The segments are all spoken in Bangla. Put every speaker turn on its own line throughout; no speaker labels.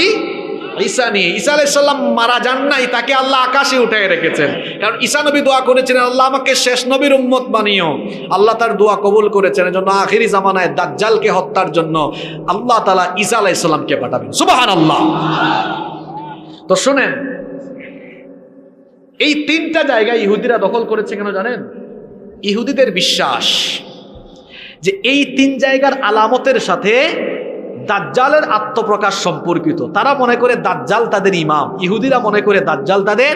আসছি ঈসা নিয়ে। ঈসা আলাইসাল্লাম মারা যান নাই, তাকে আল্লাহ আকাশে উঠে রেখেছেন। কারণ ঈসা নবী দোয়া করেছিলেন, আল্লাহ আমাকে শেষ নবীর উম্মত বানিও। আল্লাহ তার দোয়া কবুল করেছেন, এজন্য আখিরি জামানায় দাজ্জালকে হত্যার জন্য আল্লাহ তালা ঈসা আলাইসাল্লামকে পাঠাবেন। সুবাহান আল্লাহ তো শুনেন, এই তিনটা জায়গায় ইহুদিরা দখল করেছে কেন জানেন? ইহুদিদের বিশ্বাস যে এই তিন জায়গার আলামতের সাথে দাজ্জালের আত্মপ্রকাশ সম্পর্কিত। তারা মনে করে দাজ্জাল তাদের ইমাম। ইহুদিরা মনে করে দাজ্জাল তাদের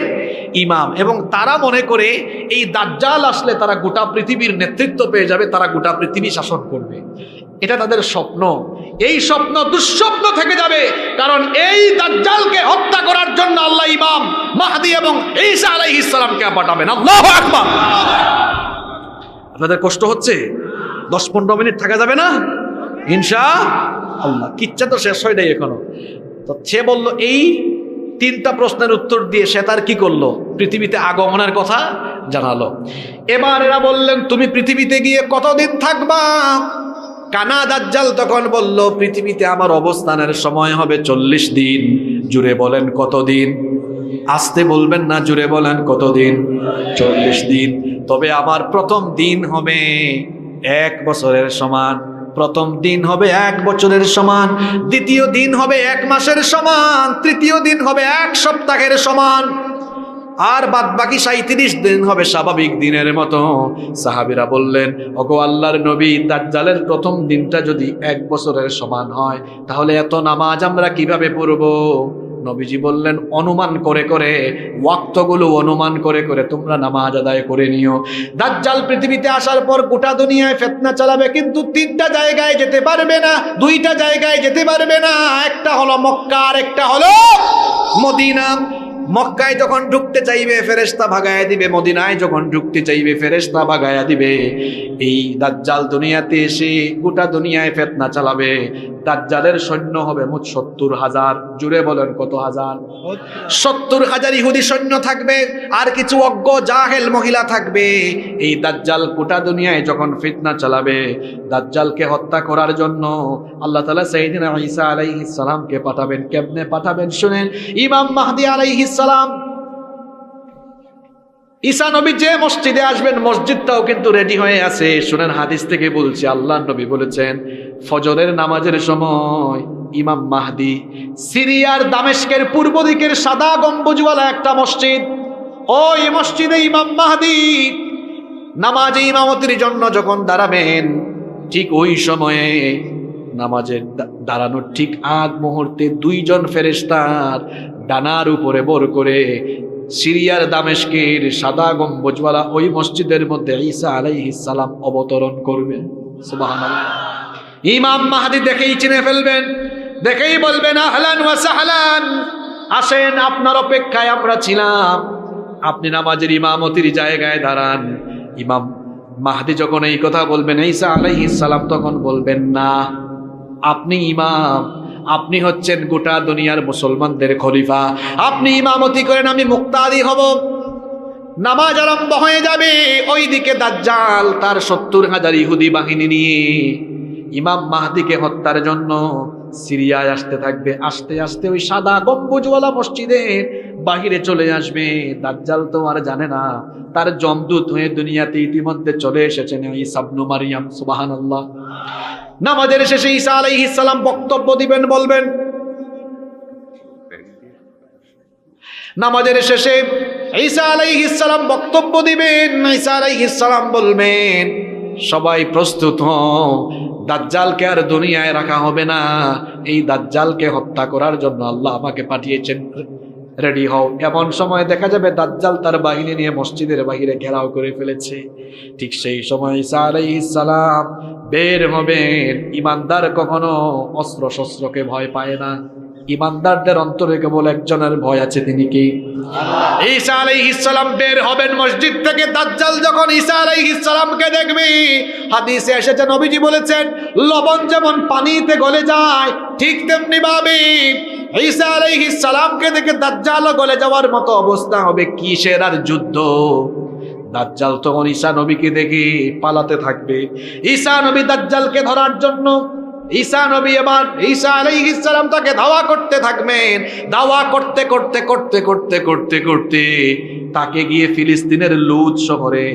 ইমাম। এবং তারা মনে করে এই দাজ্জাল আসলে তারা গোটা পৃথিবীর নেতৃত্ব পেয়ে যাবে, তারা গোটা পৃথিবী শাসন করবে। এটা তাদের স্বপ্ন। এই স্বপ্ন দুঃস্বপ্ন থেকে যাবে। কারণ এই দাজ্জালকে হত্যা করার জন্য আল্লাহ ইমাম মাহাদি এবং ঈসা আলাইহিস সালামকে পাঠাবেন। আল্লাহু আকবার! আপনাদের কষ্ট হচ্ছে? দশ পনেরো মিনিট থাকা যাবে না? ইনশা আল্লাহ, কিচ্ছা তো শেষ হয় নাই এখনও। তো সে বলল, এই তিনটা প্রশ্নের উত্তর দিয়ে সে তার কি করল? পৃথিবীতে আগমনের কথা জানালো। এবার এরা বললেন, তুমি পৃথিবীতে গিয়ে কতদিন থাকবা? কানা দাজ্জাল তখন বলল, পৃথিবীতে আমার অবস্থানের সময় হবে চল্লিশ দিন। জুড়ে বলেন, কতদিন? আসতে বলবেন না, জুড়ে বলেন, কতদিন? চল্লিশ দিন। তবে আমার প্রথম দিন হবে এক বছরের সমান। প্রথম দিন হবে এক বছরের সমান, দ্বিতীয় দিন হবে এক মাসের সমান, তৃতীয় দিন হবে এক সপ্তাহের সমান। আর বাদ বাকি সাঁত্রিশ দিন হবে স্বাভাবিক দিনের মতো। সাহাবিরা বললেন, ওগো আল্লাহর নবী, দাজ্জালের প্রথম দিনটা যদি এক বছরের সমান হয়, তাহলে এত নামাজ আমরা কীভাবে পড়ব? নবীজি বললেন, অনুমান করে করে, ওয়াক্তগুলো অনুমান করে করে তোমরা নামাজ আদায় করে নিও। দাজ্জাল পৃথিবীতে আসার পর গোটা দুনিয়ায় ফেতনা চালাবে, কিন্তু তিনটা জায়গায় যেতে পারবে না, দুইটা জায়গায় যেতে পারবে না। একটা হলো মক্কা আর একটা হলো মদিনা। মক্কায় যখন ঢুকতে চাইবে ফেরেস্তা ভাগায়া দিবে, মদিনায় যখন ঢুকতে চাইবে ফেরেস্তা ভাগায়া দিবে। এই দাজ্জাল দুনিয়াতে এসে গোটা দুনিয়ায় ফেতনা চালাবে। দাজ্জালের সৈন্য হবে মোট সত্তর হাজার। জুড়ে বলেন কত হাজার? সত্তর হাজার ইহুদি সৈন্য থাকবে, আর কিছু অজ্ঞ জাহেল মহিলা থাকবে। এই দাজ্জাল গোটা দুনিয়ায় যখন ফিতনা চালাবে, দাজ্জালকে হত্যা করার জন্য আল্লাহ তালা সাইদিনা ঈসা আলাইহিস সালামকে পাঠাবেন। কেমনে পাঠাবেন? শুনেন, ইমাম মাহদি আলাইহিস সালাম ঈসা নবী যে মসজিদে আসবেন, মসজিদটাও কিন্তু রেডি হয়ে আছে। শুনেন হাদিস থেকে বলছি আল্লাহ নবী বলেছেন, ফজরের নামাজের সময় ইমাম মাহদি সিরিয়ার দামেস্কের পূর্ব দিকের সাদা গম্বুজওয়ালা একটা মসজিদ ওই মসজিদে ইমাম মাহদি নামাজে ইমামতির জন্য যখন দাঁড়াবেন, ঠিক ওই সময়ে নামাজের দাঁড়ানোর ঠিক আগ মুহূর্তে দুইজন ফেরেস্তার ডানার উপরে বর করে সিরিয়ার দামেশকের সাদা গম্বুজওয়ালা ওই মসজিদের মধ্যে ঈসা আলাইহিস সালাম অবতরণ সুবহানাল্লাহ। ইমাম মাহাদি দেখেই চিনে ফেলবেন, দেখেই বলবেন, আহলান ওয়া সাহলান। আসেন, আপনার অপেক্ষায় আমরা ছিলাম। আপনি নামাজের ইমামতির জায়গায় দাঁড়ান। ইমাম মাহাদি যখন এই কথা বলবেন, ঈসা আলাইহিস সালাম তখন বলবেন, না। আপনি ইমাম। আপনি হচ্ছেন গোটা দুনিয়ার মুসলমানদের খলিফা। আপনি ইমামতি করেন, আমি মুক্তাদি হব। নামাজ আরম্ভ হয়ে যাবে ওই দিকে দাজ্জাল তার সত্তর হাজার ইহুদি বাহিনী নিয়ে। ইমাম মাহদিকে হত্যার জন্য সিরিয়ায় আসতে থাকবে। আস্তে আস্তে ওই সাদা গম্বুজওয়ালা মসজিদের বাহিরে চলে আসবে। দাজ্জাল তো আর জানে না, তার জমদূত হয়ে দুনিয়াতে ইতিমধ্যে চলে এসেছেন ওই সাবনু মারিয়াম, সুবাহানাল্লাহ। নামাজের শেষে ঈসা আলাইহিস সালাম বক্তব্য দিবেন, বলবেন, নামাজের শেষে ঈসা আলাইহিস সালাম বক্তব্য দিবেন, ঈসা আলাইহিস সালাম বলবেন, সবাই প্রস্তুত দাজ্জালকে আর দুনিয়ায় রাখা হবে না, এই দাজ্জালকে হত্যা করার জন্য আল্লাহ আমাকে পাঠিয়েছেন, রেডি হও। এমন সময় দেখা যাবে দাজ্জাল তার বাহিনী নিয়ে মসজিদের বাহিরে ঘেরাও করে ফেলেছে। ঠিক সেই সময় ঈসা আলাইহিস সালাম বের হবেন ইমানদার কখনো অস্ত্র শস্ত্রকে ভয় পায় না। ইমানদারদের অন্তরে কেবল একজনের ভয় আছে, তিনি কি? ঈসা আলাইহিস সালাম বের হবেন মসজিদ থেকে। দাজ্জাল যখন ঈসা আলাইহিস সালামকে দেখবে, হাদিসে এসেছে, নবীজি বলেছেন, লবণ যেমন পানিতে গলে যায়, ঠিক তেমনি ভাবে ঈসা আলাইহিস সালামকে দেখে দাজ্জালও গলে যাওয়ার মতো অবস্থা হবে। কিসের আর যুদ্ধ? দাজ্জাল তখন ঈসা নবীকে দেখে পালাতে থাকবে। ঈসা নবী দাজ্জালকে ধরার জন্য ঈসা নবী এবার ঈসা আলাইহিস সালাম তাকে ধাওয়া করতে থাকবেন। দাওয়া করতে করতে করতে করতে করতে করতে তাকে গিয়ে ফিলিস্তিনের লুজ শহরে,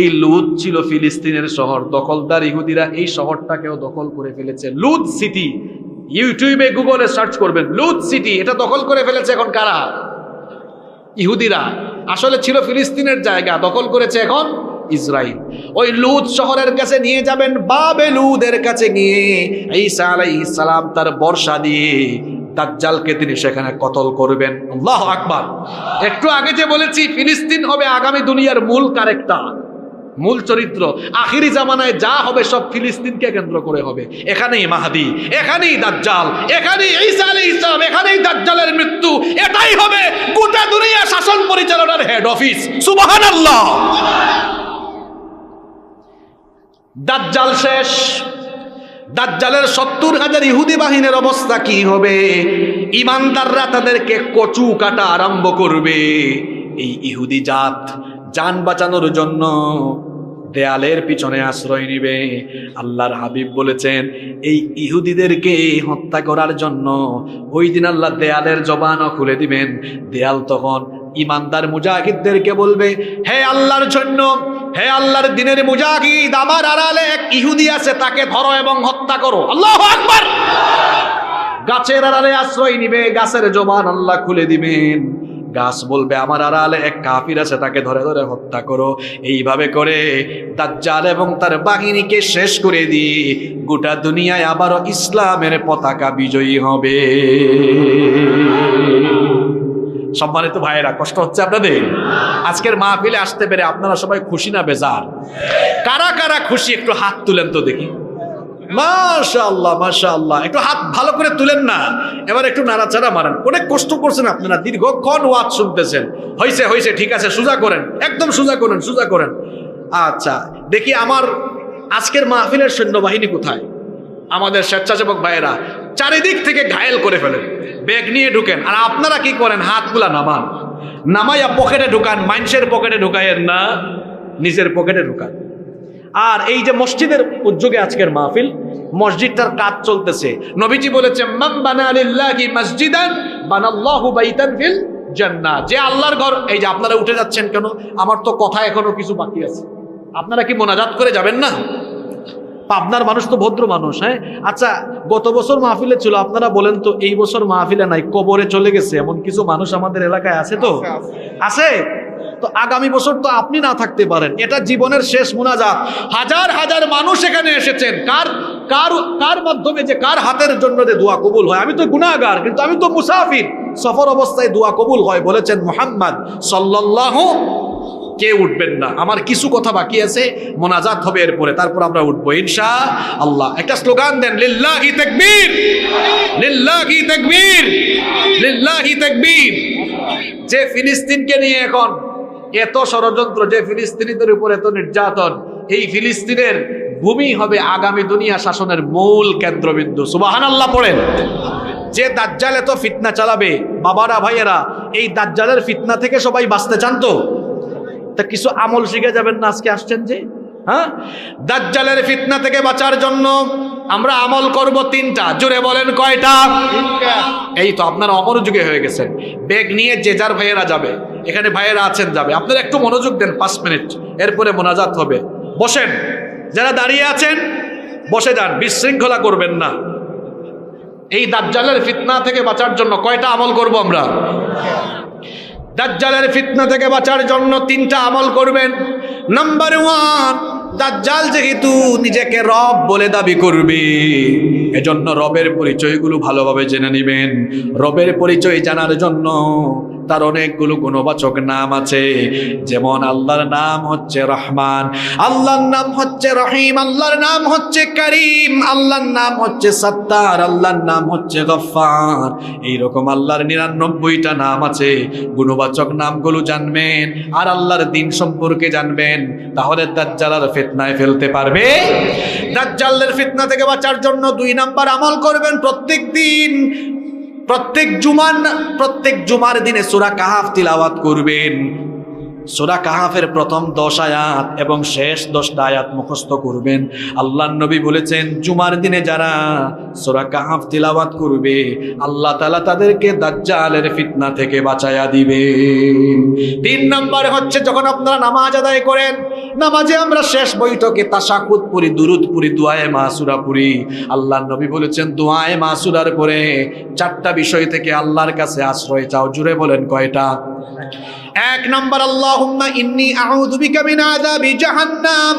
এই লুজ ছিল ফিলিস্তিনের শহর। দখলদার ইহুদিরা এই শহরটাকেও দখল করে ফেলেছে। লুজ সিটি, ইউটিউবে গুগলে সার্চ করবেন। লুজ সিটি, এটা দখল করে ফেলেছে এখন কারা? ইহুদিরা। আসলে ছিল ফিলিস্তিনের জায়গা, দখল করেছে এখন ইসরায়েল ওই লুদ শহরের কাছে নিয়ে যাবেন, বাবে লুদের কাছে গিয়ে ঈসা আলাইহিস সালাম তার বর্ষা দিয়ে দাজ্জালকে তিনি সেখানে কতল করবেন। আল্লাহ আকবার। একটু আগে যে বলেছি, ফিলিস্তিন হবে আগামী দুনিয়ার মূল কারেক্টার। মূল চরিত্র। আখিরি জামানায় যা হবে সব ফিলিস্তিনকে কেন্দ্র করে হবে। এখানেই মাহাদি, এখানেই দাজ্জাল, এখানেই ঈসা আলাইহিস সালাম, এখানেই দাজ্জালের মৃত্যু। এটাই হবে গোটা দুনিয়া শাসন পরিচালনার হেড অফিস সুবহানাল্লাহ। দাজ্জাল শেষ। দাজ্জালের সত্তর হাজার ইহুদি বাহিনীর অবস্থা কি হবে? ইমানদাররা তাদেরকে কচু কাটা আরম্ভ করবে। এই ইহুদি জাত যান বাঁচানোর জন্য দেয়ালের পিছনে আশ্রয় নিবে। আল্লাহর হাবিব বলেছেন, এই ইহুদিদেরকে হত্যা করার জন্য ওই দিন আল্লাহ দেয়ালের জবানও খুলে দিবেন। দেয়াল তখন ইমানদার মুজাহিদদেরকে বলবে, হে আল্লাহর জন্য, হে আল্লাহর দিনের মুজাহিদ, আমার আড়ালে এক ইহুদি আছে, তাকে ধরো এবং হত্যা করো। আল্লাহ গাছের আড়ালে আশ্রয় নিবে, গাছের জবান আল্লাহ খুলে দিবেন। গাছ বলবে, আমার আড়ালে এক কাফির আছে, তাকে ধরে ধরে হত্যা করো। এইভাবে করে দাজ্জাল এবং তার বাহিনীকে শেষ করে দি গোটা দুনিয়ায় আবারও ইসলামের পতাকা বিজয়ী হবে। সম্মানিত ভাইয়েরা, কষ্ট হচ্ছে আপনাদের? আজকের মাহফিলে আসতে পেরে আপনারা সবাই খুশি না বেজার? কারা কারা খুশি, একটু হাত তুলেন তো দেখি। মাশাআল্লাহ মাশাআল্লাহ। একটু হাত ভালো করে তুলেন না। এবার একটু নাড়াচাড়া মারেন। অনেক কষ্ট করছেন আপনারা, দীর্ঘক্ষণ ওয়াজ শুনতেছেন। হয়েছে হয়েছে ঠিক আছে, সোজা করেন। একদম সোজা করেন সোজা করেন। আচ্ছা দেখি আমার আজকের মাহফিলের সৈন্যবাহিনী কোথায়? আমাদের স্বেচ্ছাসেবক ভাইয়েরা, চারিদিক থেকে ঘায়েল করে ফেলেন। ব্যাগ নিয়ে ঢুকেন। আর আপনারা কি করেন? হাতগুলা নামান। নামাইয়া পকেটে ঢুকান, মাইন্সের পকেটে ঢুকাইয়েন না, নিজের পকেটে ঢুকান। আর এই যে মসজিদের উদ্যোগে আজকের মাহফিল মসজিদটার কাজ চলতেছে। নবীজি বলেছে বানা লিল্লাহি মসজিদান বানাল্লাহু বাইতান ফিল জান্নাহ। যে আল্লাহর ঘর এই যে আপনারা উঠে যাচ্ছেন কেন? আমার তো কথা এখনও কিছু বাকি আছে। আপনারা কি মোনাজাত করে যাবেন না? পাবনার মানুষ তো ভদ্র মানুষ হ্যাঁ? আচ্ছা গত বছর মাহফিলে ছিল আপনারা বলেন তো এই বছর মাহফিলে নাই কবরে চলে গেছে এমন কিছু মানুষ আমাদের এলাকায় আছে তো? আছে? তো আগামী বছর তো আপনি না থাকতে পারেন। এটা জীবনের শেষ মুনাজাত। হাজার হাজার মানুষ এখানে এসেছেন। কার কার কার মাধ্যমে যে কার হাতের জন্য যে দোয়া কবুল হয়? আমি তো গুনাহগার, কিন্তু আমি তো মুসাফির। সফর অবস্থায় দোয়া কবুল হয়, বলেছেন মোহাম্মদ সাল্লাল্লাহু। কে উঠবেন না? আমার কিছু কথা বাকি আছে, মোনাজাত হবে এরপরে। তারপর আমরা উঠবো ইনশা আল্লাহ একটা স্লোগান দেন, লিল্লাহি তাকবীর। লিল্লাহি তাকবীর। লিল্লাহি তাকবীর। যে ফিলিস্তিনকে নিয়ে এখন এত ষড়যন্ত্র যে ফিলিস্তিনিদের উপর এত নির্যাতন এই ফিলিস্তিনের ভূমি হবে আগামী দুনিয়া শাসনের মূল কেন্দ্রবিন্দু। সুবাহান আল্লাহ পড়েন। যে দাজ্জাল এত ফিতনা চালাবে বাবারা ভাইয়েরা এই দাজ্জালের ফিতনা থেকে সবাই বাঁচতে চান তো? তা কিছু আমল শিখে যাবেন না আজকে আসছেন যে? হ্যাঁ? দাজ্জালের ফিতনা থেকে বাঁচার জন্য আমরা আমল করব তিনটা। জোরে বলেন কয়টা? এই তো আপনারা অমনোযোগী হয়ে গেছেন ব্যাগ নিয়ে যে যার ভাইয়েরা যাবে। এখানে ভাইয়েরা আছেন যাবে। আপনারা একটু মনোযোগ দেন পাঁচ মিনিট। এরপরে মোনাজাত হবে। বসেন। যারা দাঁড়িয়ে আছেন, বসে যান। বিশৃঙ্খলা করবেন না। এই দাজ্জালের ফিতনা থেকে বাঁচার জন্য কয়টা আমল করব আমরা? দাজ্জালের ফিতনা থেকে বাঁচার জন্য তিনটা আমল করবেন। নাম্বার ওয়ান দাজ্জাল যেহেতু নিজেকে রব বলে দাবি করবে, এজন্য রবের পরিচয়গুলো ভালোভাবে জেনে নেবেন। রবের পরিচয় জানার জন্য তার অনেকগুলো গুণবাচক নাম আছে। যেমন আল্লাহর নাম হচ্ছে রহমান, আল্লাহর নাম হচ্ছে রহিম, আল্লাহর নাম হচ্ছে করিম, আল্লাহর নাম হচ্ছে সত্তার, আল্লাহর নাম হচ্ছে গফার এইরকম আল্লাহর নিরানব্বইটা নাম আছে। গুণবাচক নামগুলো জানবেন আর আল্লাহর দিন সম্পর্কে জানবেন। তাহলে দাজ্জালার ফিতনায় ফেলতে পারবে। দাজ্জালের ফিতনা থেকে বাঁচার জন্য দুই নাম্বার আমল করবেন প্রত্যেক দিন প্রত্যেক জুমান প্রত্যেক জুমার দিনে সুরা কাহাফ তিলাওয়াত করবেন। সোরা কাহাফের প্রথম দশ আয়াত এবং শেষ দশটা আয়াত মুখস্থ করবেন। আল্লাহ নবী বলেছেন, জুমার দিনে যারা সোরা কাহাফ তিলাবাত করবে, আল্লাহ তালা তাদেরকে দাজ্জালের ফিতনা থেকে বাঁচায়া দিবে তিন নম্বর হচ্ছে, যখন আপনারা নামাজ আদায় করেন, নামাজে আমরা শেষ বৈঠকে তাসাকুত পুরি দুরুদ পুরি দুয়ায়ে মাসুরা পুরি আল্লাহ নবী বলেছেন, দুয়ায়ে মাসুরার পরে চারটা বিষয় থেকে আল্লাহর কাছে আশ্রয় চাও। জুড়ে বলেন কয়টা? এক নম্বর, আল্লাহুম্মা ইন্নি আউযু বিকা মিন আযাবি জাহান্নাম,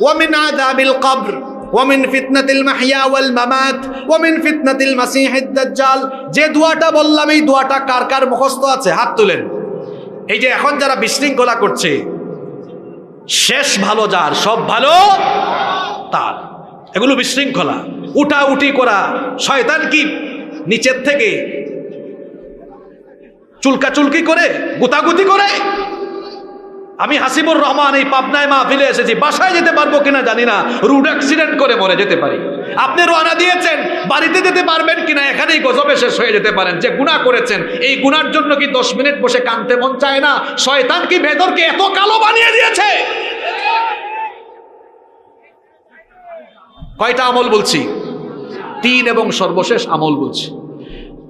ওয়া মিন আযাবিল কবর ওমিন ফিতনাতিল মাহিয়া ওয়াল মামাত ওমিন ফিতনাতিল মাসিহ দাজ্জাল। যে দোয়াটা বললাম, এই দোয়াটা কার কার মুখস্থ আছে? হাত তুলেন। এই যে এখন যারা বিশৃঙ্খলা করছে, শেষ ভালো যার, সব ভালো তার। এগুলো বিশৃঙ্খলা। উঠা উঠি করা। শয়তান কি নিচের থেকে চুলকা চুলকি করে, গুতাগুতি করে। আমি হাসিবুর রহমান এই পাবনায় মাহফিলে এসেছি। বাসায় যেতে পারব কিনা জানি না। রুড অ্যাক্সিডেন্ট করে মরে যেতে পারি। আপনি রোয়ানা দিয়েছেন। বাড়িতে যেতে পারবেন কিনা এখানেই গজবে শেষ হয়ে যেতে পারেন। যে গুণা করেছেন, এই গুনার জন্য কি দশ মিনিট বসে কানতে মন চায় না? শয়তান কি ভেতরকে এত কালো বানিয়ে দিয়েছে? কয়টা আমল বলছি? তিন এবং সর্বশেষ আমল বলছি।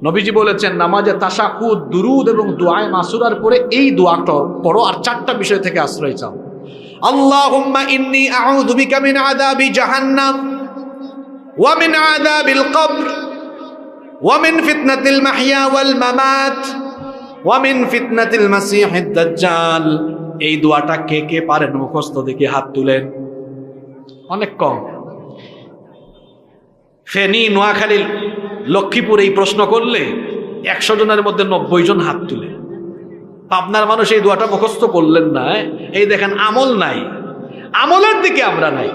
নবীজি বলেছেন, নামাজে তাসাকুদ দুরুদ এবং দোয়ায় মাসুরার পরে এই দোয়াটা পড়ো আর চারটা বিষয় থেকে আশ্রয় চাও। আল্লাহুম্মা ইন্নী আউযু বিকা মিন আযাবি জাহান্নাম ওয়া মিন আযাবিল কবর ওয়া মিন ফিতনাতিল মাহইয়া ওয়াল মামাত ওয়া মিন ফিতনাতিল মাসিহিদ দাজ্জাল। এই দোয়াটা কে কে পারেন? মুখস্থ দেখে হাত তুলেন। অনেক কম। ফেনী নোয়াখালী লক্ষ্মীপুর এই প্রশ্ন করলে একশো জনের মধ্যে নব্বই জন হাত তুলে। পাবনার মানুষ এই দোয়াটা মুখস্থ করলেন না এই দেখেন আমল নাই। আমলের দিকে আমরা নাই।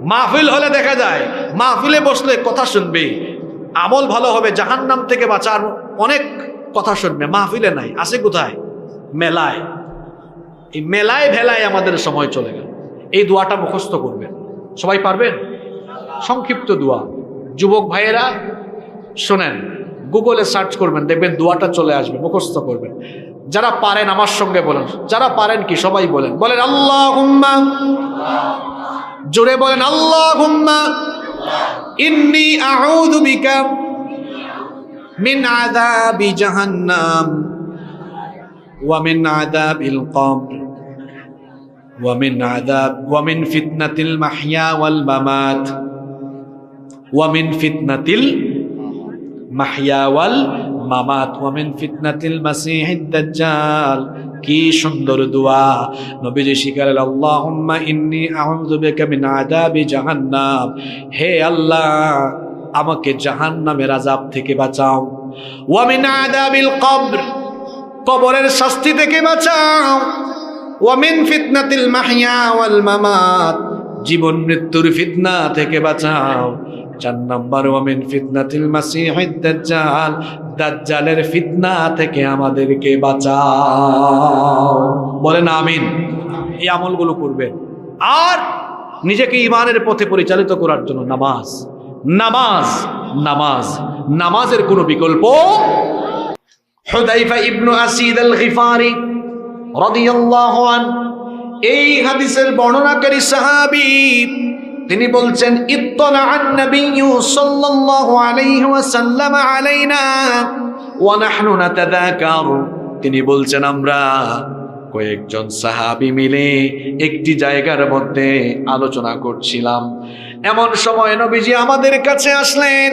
মাহফিল হলে দেখা যায়, মাহফিলে বসলে কথা শুনবে। আমল ভালো হবে, জাহান্নাম থেকে বাঁচার অনেক কথা শুনবে। মাহফিলে নাই, আছে কোথায়? মেলায়। এই মেলায় ভেলায় আমাদের সময় চলে গেল। এই দোয়াটা মুখস্থ করবেন। সবাই পারবেন? সংক্ষিপ্ত দোয়া। যুবক ভাইয়েরা শোনেন গুগলে সার্চ করবেন, দেখবেন দোয়াটা চলে আসবে, মুখস্থ করবেন। যারা পারেন আমার সঙ্গে বলেন, যারা পারেন কি সবাই বলেন। বলেন আল্লাহ হুম্মা জোরে বলেন আল্লাহ হুম্মা ইন্নি আউযু বিকা মিন আযাবি জাহান্নাম ওয়া মিন আযাবিল কবর ওয়া মিন আযাব, ওয়া মিন ফিতনাতিল মাহইয়া ওয়াল মামাত, ওয়া মিন ফিতনাতিল মাহিয়াওয়াল মামাত ওয়ামিন ফিতনাতিল মাসিহিদ দাজ্জাল। কি সুন্দর দোয়া। নবীজি শিখালেন, আল্লাহুম্মা ইন্নি আউযু বিকা মিন আযাবি জাহান্নাম। হে আল্লাহ, আমাকে জাহান্নামের আযাব থেকে বাঁচাও। ওয়া মিন আযাবিল কবর, কবরের শাস্তি থেকে বাঁচাও। ওয়া মিন ফিতনাতিল মাহিয়া ওয়াল মামাত, জীবন মৃত্যুর ফিতনা থেকে বাঁচাও। চার নম্বর, ওয়ামিন ফিতনাতিল মাসিহিদ দাজ্জাল দাজ্জালের ফিতনা থেকে আমাদেরকে বাঁচাও। বলেন আমিন। এই আমলগুলো করবেন আর নিজেকে ইমানের পথে পরিচালিত করার জন্য নামাজ। নামাজ নামাজ, নামাজের কোনো বিকল্প হুদাইফা ইবনু আসিদ আল গিফারি রাদিয়াল্লাহু আন এই হাদিসের বর্ণনাকারী সাহাবী তিনি বলছেন, ইত্তলা তিনি বলছেন, আমরা কয়েকজন সাহাবী মিলে একটি জায়গার মধ্যে আলোচনা করছিলাম। এমন সময় নবীজি আমাদের কাছে আসলেন।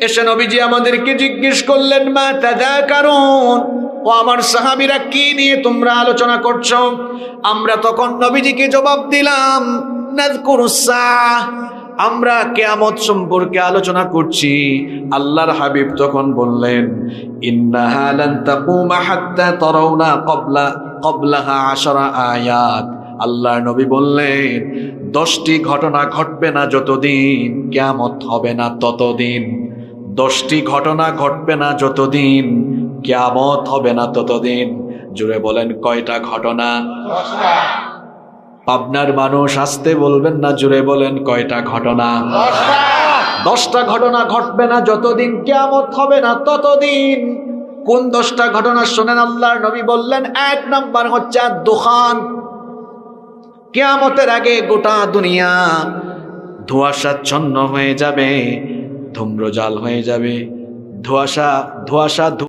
এসে নবীজি আমাদেরকে জিজ্ঞেস করলেন, মা তাদা কারণ ও আমার সাহাবিরা, কি নিয়ে তোমরা আলোচনা করছ? আমরা তখন নবীজিকে জবাব দিলাম আমরা কেয়ামত সম্পর্কে আলোচনা করছি। আল্লাহর হাবিব তখন বললেন আয়াত। আল্লাহর নবী বললেন, দশটি ঘটনা ঘটবে না যতদিন কেয়ামত হবে না ততদিন। দশটি ঘটনা ঘটবে না যতদিন কেয়ামত হবে না ততদিন। জুড়ে বলেন, কয়টা ঘটনা? পাবনার মানুষ আসতে বলবেন না, জুড়ে বলেন কয়টা ঘটনা। দশটা ঘটনা ঘটবে না, যতদিন কেয়ামত হবে না, ততদিন। কোন দশটা ঘটনা শোনেন আল্লাহর নবী বললেন, এক নাম্বার হচ্ছে দোকান কেয়ামতের আগে গোটা দুনিয়া ধোঁয়াশাচ্ছন্ন হয়ে যাবে, ধূম্রজাল হয়ে যাবে। ধোঁয়াশা ধোঁয়াশা